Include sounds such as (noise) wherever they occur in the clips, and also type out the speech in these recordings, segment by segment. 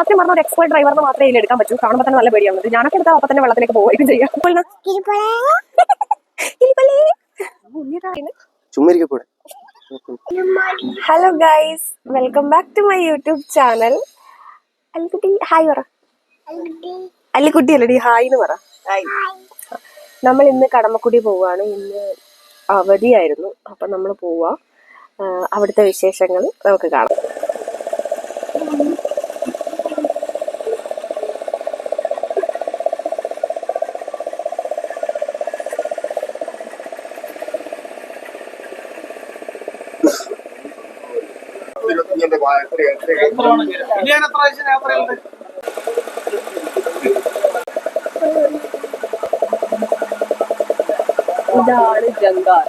സത്യം പറഞ്ഞ ഒരു എക്സ്പേർട്ട് ഡ്രൈവറിന് മാത്രമേ ഇതിൽ എടുക്കാൻ പറ്റൂ. കാണുമ്പോൾ തന്നെ നല്ല പേടിയാണ് ഞാനൊക്കെ എടുത്താൽ അപ്പം തന്നെ വെള്ളത്തിലേക്ക് പോവുകയും ചെയ്യാം. Hello guys welcome back to my YouTube channel Allikutty hi പറ. അല്ലിക്കുട്ടി അല്ലടി ഹായ് എന്ന് പറ. ഹായ് നമ്മൾ ഇന്ന് കടമക്കുടി പോവാണ് ഇന്ന് അവധിയായിരുന്നു. അപ്പം നമ്മൾ പോവാ. അവിടുത്തെ വിശേഷങ്ങൾ നമുക്ക് കാണാം. ഇതാണ് ജങ്കാർ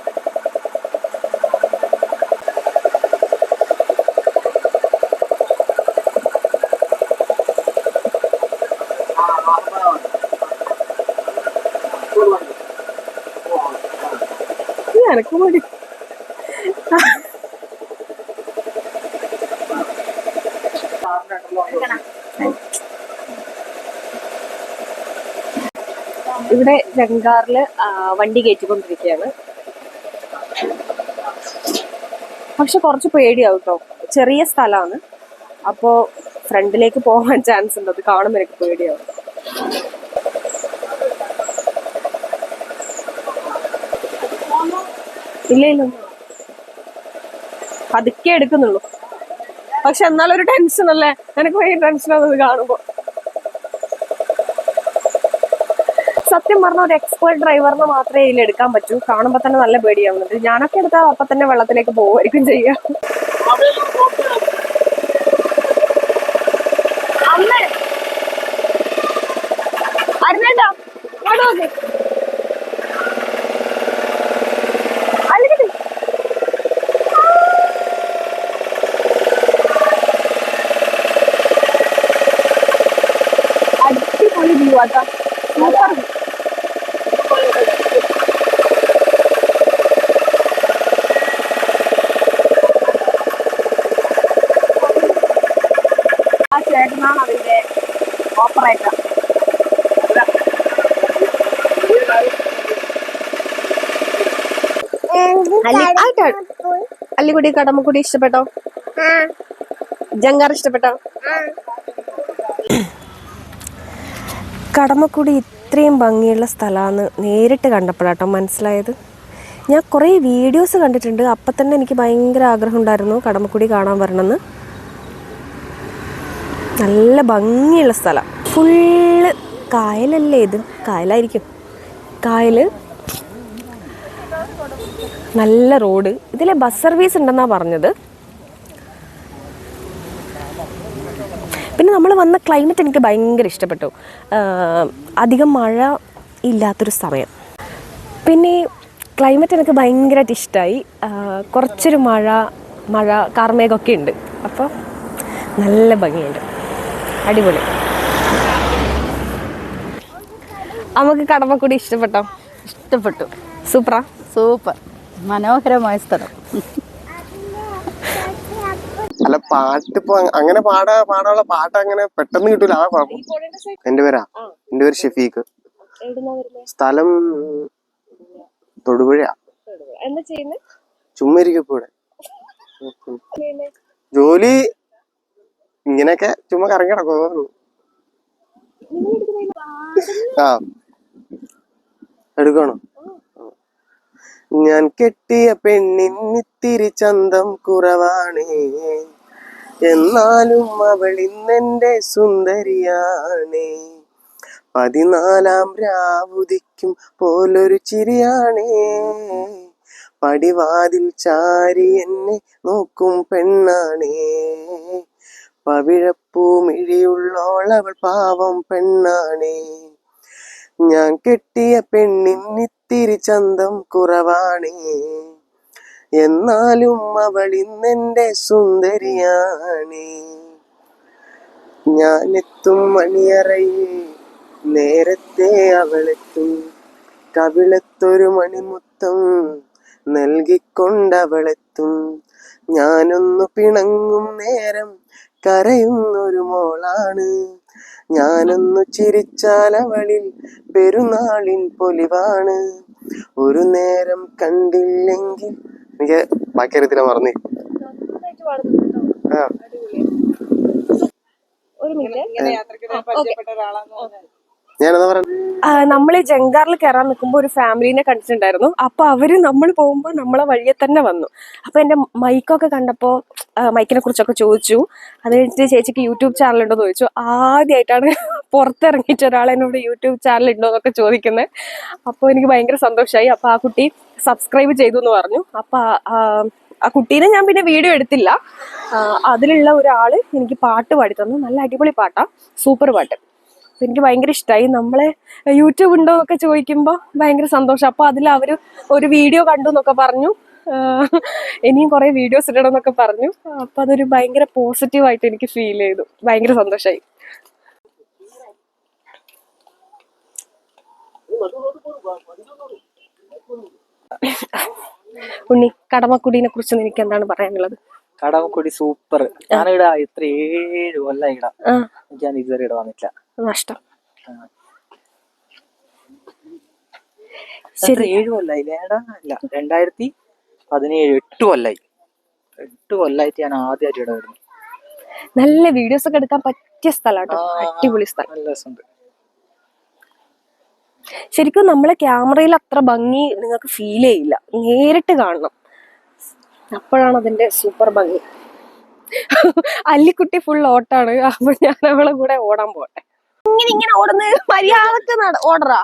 എനക്ക് മതി ഇവിടെ ജങ്കാറിൽ ആ, വണ്ടി കയറ്റിക്കൊണ്ടിരിക്കുകയാണ്. പക്ഷെ കുറച്ച് പേടിയാവും കേട്ടോ ചെറിയ സ്ഥലമാണ്. അപ്പോ ഫ്രണ്ടിലേക്ക് പോകാൻ ചാൻസ് ഉണ്ട്. അത് കാണുമ്പോൾ എനിക്ക് പേടിയാവും. ഇല്ല ഇല്ല. പതുക്കെ എടുക്കുന്നുള്ളൂ. പക്ഷെ എന്നാലൊരു ടെൻഷൻ അല്ലേ? എനിക്ക് ഭയങ്കര ടെൻഷനാണ് ഇത് കാണുമ്പോ. സത്യം പറഞ്ഞ ഒരു എക്സ്പേർട്ട് ഡ്രൈവറിന് മാത്രമേ ഇതിൽ എടുക്കാൻ പറ്റൂ. കാണുമ്പോൾ തന്നെ നല്ല പേടിയാവുന്നത് ഞാനൊക്കെ എടുത്താൽ അപ്പൊ തന്നെ വെള്ളത്തിലേക്ക് പോകുമായിരിക്കും ചെയ്യാം. അരുണേട്ടാ, ഇങ്ങോട്ട് നോക്ക്. അല്ലിക്കുട്ടി. ആട്ടാ സൂപ്പർ ആ ചേട്ടനാണ് അതിന്റെ ഓപ്പറേറ്റർ അല്ലിക്കുടി കടമക്കുടി ഇഷ്ടപ്പെട്ടോ? ജങ്കാർ ഇഷ്ടപ്പെട്ടോ? കടമക്കുടി ഇത്രയും ഭംഗിയുള്ള സ്ഥലമാണ് നേരിട്ട് കണ്ടപ്പോഴാട്ടോ മനസ്സിലായത്. ഞാൻ കുറേ വീഡിയോസ് കണ്ടിട്ടുണ്ട്. അപ്പം തന്നെ എനിക്ക് ഭയങ്കര ആഗ്രഹം ഉണ്ടായിരുന്നു കടമക്കുടി കാണാൻ വരണമെന്ന്. നല്ല ഭംഗിയുള്ള സ്ഥലം. ഫുള്ള് കായലല്ലേ ഇത്? കായലായിരിക്കും. കായൽ നല്ല റോഡ്. ഇതിലെ ബസ് സർവീസ് ഉണ്ടെന്നാണ് പറഞ്ഞത്. പിന്നെ നമ്മൾ വന്ന ക്ലൈമറ്റ് എനിക്ക് ഭയങ്കര ഇഷ്ടപ്പെട്ടു. അധികം മഴ ഇല്ലാത്തൊരു സമയം. പിന്നെ ക്ലൈമറ്റ് എനിക്ക് ഭയങ്കരമായിട്ട് ഇഷ്ടമായി കുറച്ചൊരു മഴ മഴ കാർമേഘമൊക്കെ ഉണ്ട്. അപ്പോൾ നല്ല ഭംഗിയുണ്ട്. അടിപൊളി. നമുക്ക് കടമക്കൂടി ഇഷ്ടപ്പെട്ടോ? ഇഷ്ടപ്പെട്ടു. സൂപ്പറാ? സൂപ്പർ. മനോഹരമായ സ്ഥലം. അല്ല പാട്ട് ഇപ്പൊ അങ്ങനെ പാടാ പാടാനുള്ള പാട്ട് അങ്ങനെ പെട്ടെന്ന് കിട്ടൂല. അതാ കുഴപ്പം. എന്റെ പേരാ? എന്റെ പേര് ഷെഫീഖ്. സ്ഥലം തൊടുപുഴ. ചുമ്മാ ഇരിക്കും ഇപ്പൊ ഇവിടെ. ജോലി ഇങ്ങനെയൊക്കെ ചുമ്മാ കറങ്ങി കിടക്കും ആ. എടുക്കണോ? ഞാൻ കെട്ടിയ പെണ്ണിന്നിത്തിരി ചന്തം കുറവാണ്. എന്നാലും അവൾ ഇന്നെന്റെ സുന്ദരിയാണ്. പതിനാലാം രാവുദിക്കും പോലൊരു ചിരിയാണേ. പടിവാതിൽ ചാരി എന്നെ നോക്കും പെണ്ണാണേ. പവിഴപ്പൂമിഴിയുള്ളോളവൾ പാവം പെണ്ണാണേ. ഞാൻ കെട്ടിയ പെണ്ണിന്നിത്തിരി ചന്തം കുറവാണേ. എന്നാലും അവൾ ഇന്നെന്റെ സുന്ദരിയാണ്. ഞാനെത്തും മണിയറയിൽ നേരത്തെ അവളെത്തും. കവിളത്തൊരു മണിമുത്തം നൽകിക്കൊണ്ടവളെത്തും. ഞാനൊന്നു പിണങ്ങും നേരം കരയുന്നൊരു മോളാണ്. ഞാനൊന്നു ചിരിച്ചാൽ അവളിൽ പെരുന്നാളിൻ പൊലിവാണ്. ഒരു നേരം കണ്ടില്ലെങ്കിൽ എനിക്ക് ബാക്കി അറിയത്തില്ല മറന്നേ ആ. ഒരു മിനിറ്റ്. ഞാനെന്താ പറയാ നമ്മൾ ജങ്കാറിൽ കയറാൻ നിൽക്കുമ്പോൾ ഒരു ഫാമിലിനെ കണ്ടിട്ടുണ്ടായിരുന്നു. അപ്പൊ അവർ നമ്മൾ പോകുമ്പോൾ നമ്മളെ വഴിയെ തന്നെ വന്നു. അപ്പൊ എന്റെ മൈക്കൊക്കെ കണ്ടപ്പോൾ മൈക്കിനെ കുറിച്ചൊക്കെ ചോദിച്ചു. അത് കഴിഞ്ഞിട്ട് ചേച്ചിക്ക് യൂട്യൂബ് ചാനൽ ഉണ്ടോ എന്ന് ചോദിച്ചു. ആദ്യമായിട്ടാണ് പുറത്തിറങ്ങിയിട്ട് ഒരാൾ എന്നോട് യൂട്യൂബ് ചാനൽ ഉണ്ടോ എന്നൊക്കെ ചോദിക്കുന്നത് അപ്പോൾ എനിക്ക് ഭയങ്കര സന്തോഷമായി അപ്പൊ ആ കുട്ടി സബ്സ്ക്രൈബ് ചെയ്തു എന്ന് പറഞ്ഞു. അപ്പൊ ആ- കുട്ടീനെ ഞാൻ പിന്നെ വീഡിയോ എടുത്തില്ല. അതിലുള്ള ഒരാൾ എനിക്ക് പാട്ട് പാടി തന്നു. നല്ല അടിപൊളി പാട്ടാ. സൂപ്പർ പാട്ട്. അപ്പൊ എനിക്ക് ഭയങ്കര ഇഷ്ടമായി നമ്മളെ യൂട്യൂബ് ഉണ്ടോ എന്നൊക്കെ ചോദിക്കുമ്പോൾ ഭയങ്കര സന്തോഷം. അപ്പോൾ അതിൽ അവർ ഒരു വീഡിയോ കണ്ടു എന്നൊക്കെ പറഞ്ഞു. ഇനിയും കുറേ വീഡിയോസ് ഇടണം എന്നൊക്കെ പറഞ്ഞു. അപ്പോൾ അതൊരു ഭയങ്കര പോസിറ്റീവായിട്ട് എനിക്ക് ഫീൽ ചെയ്തു. ഭയങ്കര സന്തോഷമായി ഉണ്ണി കടമക്കുടീനെ കുറിച്ച് എനിക്ക് എന്താണ് പറയാനുള്ളത്? കടമക്കുടി സൂപ്പർ. ഞാനിവിടെ ഇത്ര ഏഴ് കൊല്ലം ഇടാം. ഞാൻ ഇതുവരെ ഇവിടെ വന്നിട്ടില്ല. നഷ്ടം. ഏഴ് കൊല്ലായി. അല്ല രണ്ടായിരത്തി പതിനേഴ് എട്ട് കൊല്ലായി. എട്ട് കൊല്ലായിട്ട് ഞാൻ ആദ്യമായിട്ട് ഇവിടെ നല്ല വീഡിയോസ് ഒക്കെ എടുക്കാൻ പറ്റിയ സ്ഥലമാണ് അടിപൊളി സ്ഥലം. നല്ല രസമുണ്ട്. ശരിക്കും നമ്മളെ ക്യാമറയിൽ അത്ര ഭംഗി നിങ്ങൾക്ക് ഫീൽ ചെയ്യില്ല. നേരിട്ട് കാണണം. അപ്പോഴാണ് അതിന്റെ സൂപ്പർ ഭംഗി. അല്ലിക്കുട്ടി ഫുൾ ഓട്ടാണ്. അപ്പൊ ഞാൻ അവളെ കൂടെ ഓടാൻ പോട്ടെ ഇങ്ങനെ ഇങ്ങനെ ഓടുന്നത് മര്യാദയ്ക്ക് ഓടറാ.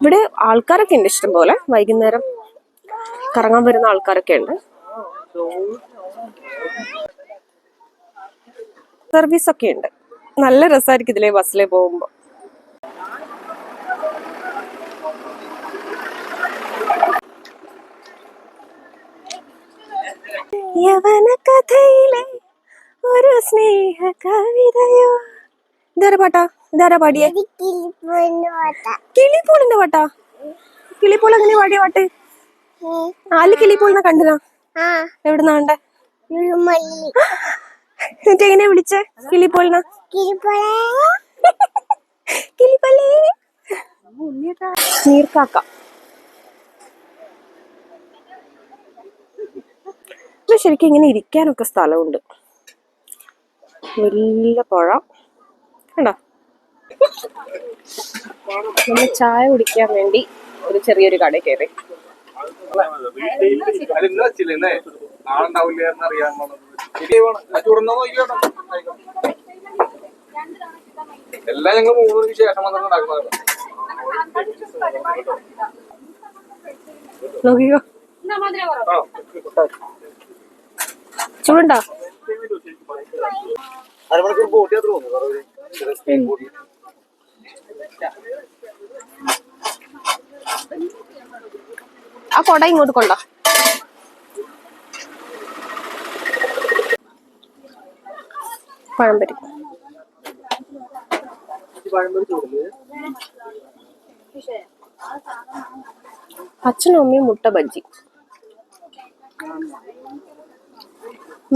ഇവിടെ ആൾക്കാരൊക്കെ ഉണ്ട് ഇഷ്ടം പോലെ വൈകുന്നേരം കറങ്ങാൻ വരുന്ന ആൾക്കാരൊക്കെ ഉണ്ട്. സർവീസ് ഒക്കെ ഉണ്ട്. നല്ല രസമായിരിക്കും ഇതിലെ ബസ്സിലെ പോകുമ്പോ. യവന കഥയിലെ ഒരു സ്നേഹ കവിതയോ ഇതാരാ പാട്ടാ? ഇതാരാ പാടിയേ? കിളിപ്പോളിന്റെ പാട്ടാ. കിളിപ്പോൾ എങ്ങനെ പാടിയ പാട്ട്? ആൽ കിളിപ്പോളിനെ കണ്ടിനാ? എവിടുന്നാ കണ്ടേ? എന്നിട്ട് എങ്ങനെ വിളിച്ചേ കിളിപ്പോളിന കിളിപ്പല്ലേ നീർക്കാക്ക. ശരിക്കും ഇങ്ങനെ ഇരിക്കാനൊക്കെ സ്ഥലമുണ്ട്. വലിയ പുഴ. കണ്ടോ? നമ്മൾ ചായ കുടിക്കാൻ വേണ്ടി ഒരു ചെറിയൊരു കടയിൽ കയറി. എല്ലാം ഞങ്ങൾ ശേഷം നോക്കിക്കോ ചൂടുണ്ടോ? ആ കൊട ഇങ്ങോട്ട് കൊണ്ടോ. പഴംപരി. അച്ഛനും അമ്മയും മുട്ട ബജ്ജി.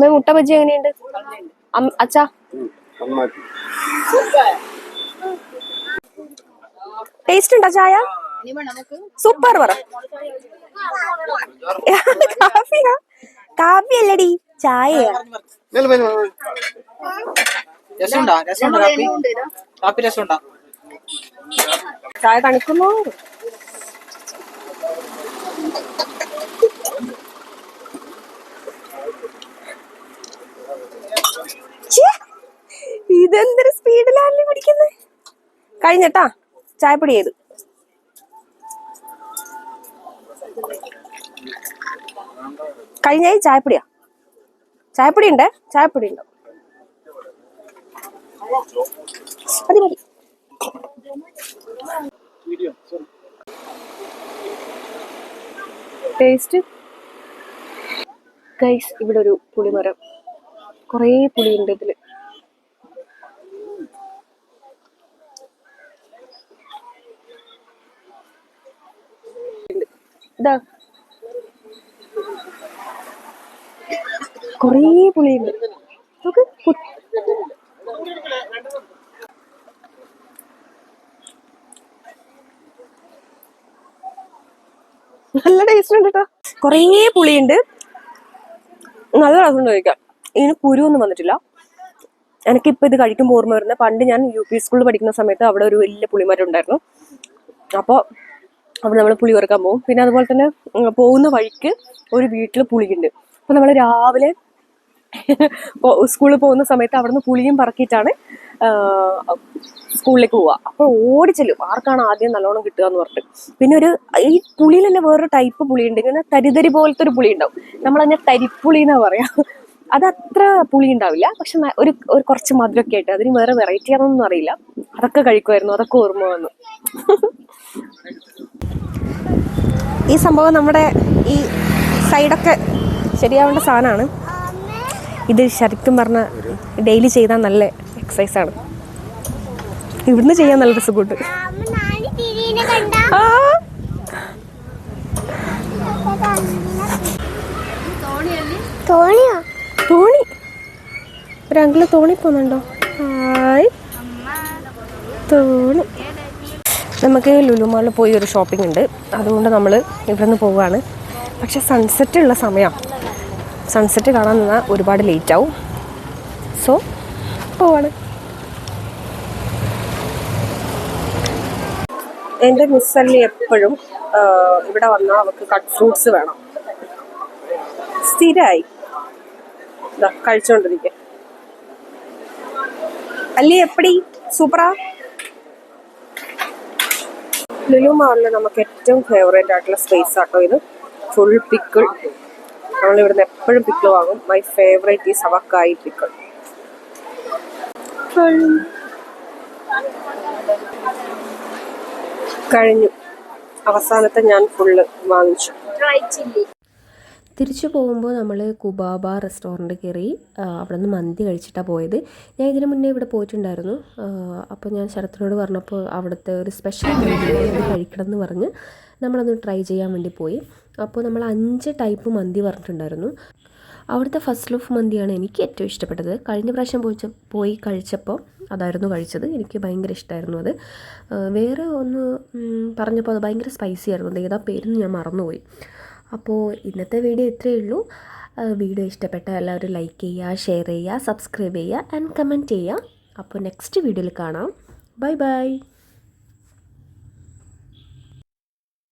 അമ്മ മുട്ട ബജ്ജി എങ്ങനെയുണ്ട്? അച്ഛാ. ടേസ്റ്റ് ഉണ്ടോ ചായ? സൂപ്പർ പറ. കാപ്പിയാ? കാപ്പി? അല്ലടി ചായ ചായ തണുക്കുന്നു ഇതെന്തൊരു സ്പീഡിലല്ലേ പിടിക്കുന്നത് കഴിഞ്ഞട്ടാ ചായപ്പൊടി ചെയ്ത്. കഴിഞ്ഞായി ചായപ്പൊടിയാ. ചായപ്പൊടി ഉണ്ട് ചായപ്പൊടി ഉണ്ടോ മതി ടേസ്റ്റ്? ഗൈസ് ഇവിടെ ഒരു പുളിമരം. കുറേ പുളിയുണ്ട് ഇതിൽ. ഇതാ. കൊറേ പുളിയുണ്ട്. നോക്ക് കു- നല്ല ടേസ്റ്റ് ഉണ്ട് കേട്ടോ കൊറേ പുളിയുണ്ട്. നല്ല രസമുണ്ട് കഴിക്കാം ഇതിന് കുരുവൊന്നും വന്നിട്ടില്ല. എനിക്കിപ്പോൾ ഇത് കഴിക്കുമ്പോൾ ഓർമ്മ വരുന്നത് പണ്ട് ഞാൻ യു പി സ്കൂളിൽ പഠിക്കുന്ന സമയത്ത് അവിടെ ഒരു വലിയ പുളിമരം ഉണ്ടായിരുന്നു. അപ്പോൾ അവിടെ നമ്മൾ പുളി വറുക്കാൻ പോകും. പിന്നെ അതുപോലെ തന്നെ പോകുന്ന വഴിക്ക് ഒരു വീട്ടിൽ പുളിയുണ്ട്. അപ്പോൾ നമ്മൾ രാവിലെ (laughs) സ്കൂളിൽ പോകുന്ന സമയത്ത് അവിടുന്ന് പുളിയും പറക്കിയിട്ടാണ് സ്കൂളിലേക്ക് പോവുക അപ്പോൾ ഓടിച്ചെല്ലും. ആർക്കാണ് ആദ്യം നല്ലോണം കിട്ടുക എന്ന് പറഞ്ഞിട്ട്. പിന്നെ ഒരു ഈ പുളിയിൽ തന്നെ വേറൊരു ടൈപ്പ് പുളിയുണ്ട്. ഇങ്ങനെ തരിതരി പോലത്തെ ഒരു പുളി ഉണ്ടാവും നമ്മളതിനെ തരിപ്പുളി എന്നാ പറയാ. അത് അത്ര പുളി ഉണ്ടാവില്ല പക്ഷെ ഒരു ഒരു കുറച്ച് മധുരമൊക്കെ ആയിട്ട് അതിന് വേറെ വെറൈറ്റി ആണെന്നൊന്നും അറിയില്ല. അതൊക്കെ കഴിക്കുമായിരുന്നു. അതൊക്കെ ഓർമ്മ വന്നു. ഈ സംഭവം നമ്മുടെ ഈ സൈഡൊക്കെ ശരിയാവേണ്ട സാധനമാണ്. ഇത് ശരിക്കും പറഞ്ഞ ഡെയിലി ചെയ്താൽ നല്ല എക്സസൈസ് ആണ്. ഇവിടുന്ന് ചെയ്യാൻ നല്ല ആ. തോണിയോ തോണി ഒരു അങ്കിൾ തോണി പോകുന്നുണ്ടോ ഹായ്. തോണി. നമുക്ക് ലുലുമാളിൽ പോയി ഒരു ഷോപ്പിംഗ് ഉണ്ട്. അതുകൊണ്ട് നമ്മൾ ഇവിടെ നിന്ന് പോവുകയാണ് പക്ഷെ സൺസെറ്റ് ഉള്ള സമയമാണ് സൺസെറ്റ് കാണാൻ നിന്നാൽ ഒരുപാട് ലേറ്റ് ആവും. സോ പോവാണ്. എന്റെ മിസ്സല്ലി എപ്പോഴും ഇവിടെ വന്നാൽ അവൾക്ക് കട്ട് ഫ്രൂട്ട്സ് വേണം. സ്ഥിരമായി ഇതാ അല്ലി എപ്പടി? സൂപ്പറാ? ലുലു മാളിൽ നമുക്ക് ഏറ്റവും ഫേവറേറ്റ് ആയിട്ടുള്ള സ്പേസ് ആട്ടോ ഇത്. ഫുൾ പിക്കിൾ നമ്മൾ ഇവിടുന്ന് എപ്പോഴും പിക്കിൾ വാങ്ങും. My favourite is avakaya pickle കഴിഞ്ഞു. അവസാനത്തെ ഞാൻ ഫുള്ള് വാങ്ങിച്ചു. തിരിച്ചു പോകുമ്പോൾ നമ്മൾ കുബാബ റെസ്റ്റോറന്റ് കയറി അവിടെ നിന്ന് മന്തി കഴിച്ചിട്ടാണ് പോയത്. ഞാൻ ഇതിനു മുന്നേ ഇവിടെ പോയിട്ടുണ്ടായിരുന്നു. അപ്പോൾ ഞാൻ ശരത്തിനോട് പറഞ്ഞപ്പോൾ അവിടുത്തെ ഒരു സ്പെഷ്യൽ കഴിക്കണം എന്ന് പറഞ്ഞ് നമ്മളൊന്ന് ട്രൈ ചെയ്യാൻ വേണ്ടി പോയി. അപ്പോൾ നമ്മൾ അഞ്ച് ടൈപ്പ് മന്തി പറഞ്ഞിട്ടുണ്ടായിരുന്നു. അവിടുത്തെ ഫസ്റ്റ് ലൂഫ് മന്തിയാണ് എനിക്ക് ഏറ്റവും ഇഷ്ടപ്പെട്ടത്. കഴിഞ്ഞ പ്രാവശ്യം പോയിച്ച പോയി കഴിച്ചപ്പോൾ അതായിരുന്നു കഴിച്ചത്. എനിക്ക് ഭയങ്കര ഇഷ്ടമായിരുന്നു അത്. വേറെ ഒന്ന് പറഞ്ഞപ്പോൾ അത് ഭയങ്കര സ്പൈസി ആയിരുന്നു. അത് ഏതാ പേരെന്ന് ഞാൻ മറന്നുപോയി. അപ്പോൾ ഇന്നത്തെ വീഡിയോ ഇത്രയേ ഉള്ളൂ. വീഡിയോ ഇഷ്ടപ്പെട്ട എല്ലാവരും ലൈക്ക് ചെയ്യുക ഷെയർ ചെയ്യുക സബ്സ്ക്രൈബ് ചെയ്യുക ആൻഡ് കമന്റ് ചെയ്യുക. അപ്പോൾ നെക്സ്റ്റ് വീഡിയോയിൽ കാണാം. Bye bye